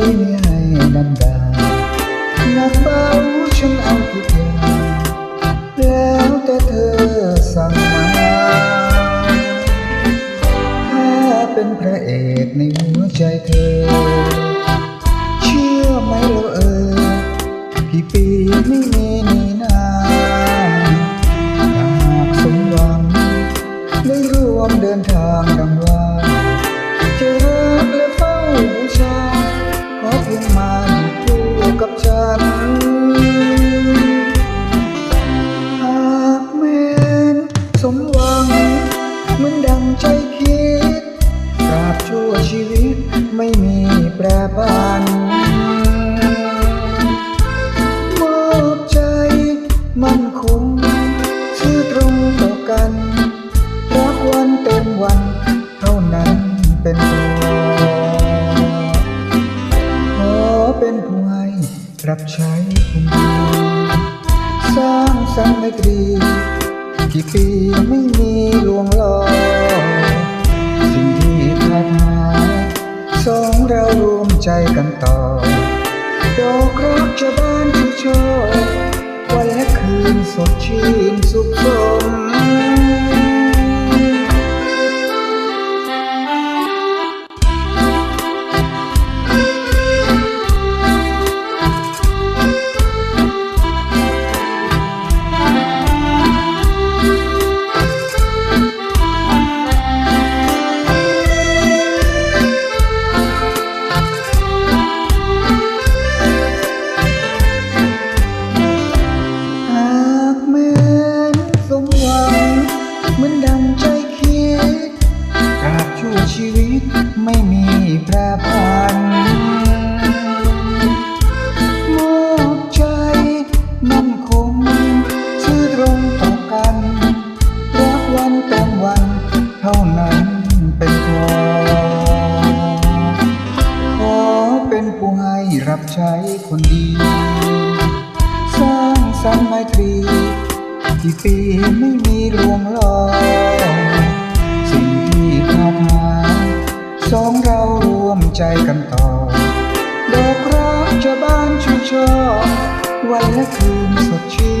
องใจไม่ให้ดำดาหนักเบาฉันเอาทุกอย่างแล้วแต่เธอสั่งมาถ้าเป็นพระเอกในหัวใจเธอ เชื่อไหมเราเออพี่ปีไม่มี เป็นผู้ให้รับใช้คุณดีสร้างสรรค์ไมตรีกี่ปีไม่มีลวงลอสิ่งที่ขาดหายสองเรารวมใจกันต่อดอกรักจะบานชูช่อวันและคืนสดชื่นสุขสม วันเท่านั้นเป็นพอขอเป็นผู้ให้รับใช้คนดี สร้างสรรค์ไมตรีกี่ปีไม่มีลวงลอสิ่งที่ขาดหายสองเรารวมใจกันต่อดอกรักจะบานชูช่อวันและคืนสดชื่น